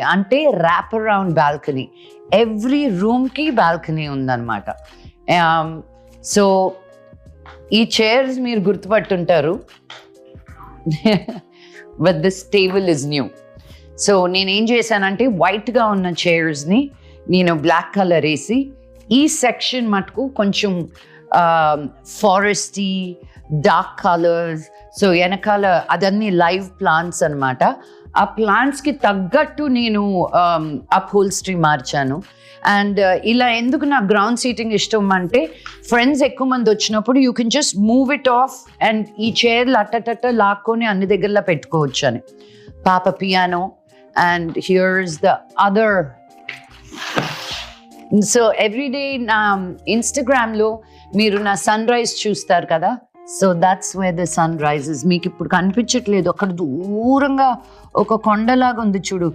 అంటే wrap around balcony every రూమ్కి balcony ఉందన్నమాట. Um, సో ఈ చైర్స్ మీరు గుర్తుపట్టుంటారు. But this table is new so నేనేం చేశానంటే వైట్గా ఉన్న చైర్స్ని నేను బ్లాక్ కలర్ వేసి ఈ సెక్షన్ మటుకు కొంచెం ఫారెస్టీ డార్క్ కలర్స్ సో వెనకాల అదన్నీ లైవ్ ప్లాంట్స్ అనమాట ఆ ప్లాంట్స్కి తగ్గట్టు నేను um, అప్హోల్స్ట్రీ మార్చాను. అండ్ uh, ఇలా ఎందుకు నా గ్రౌండ్ సీటింగ్ ఇష్టం అంటే ఫ్రెండ్స్ ఎక్కువ మంది వచ్చినప్పుడు you can just move it off and ఈ చైర్లు అట్టటట్ట లాక్కొని అన్ని దగ్గరలో పెట్టుకోవచ్చు అని. పాప piano and here's the other so every day నా ఇన్స్టాగ్రామ్లో మీరు నా సన్ రైజ్ చూస్తారు కదా? So that's way the sun rises మీకు ఇప్పుడు కనిపించట్లేదు. అక్కడ దూరంగా ఒక కొండలాగా ఉంది చూడు.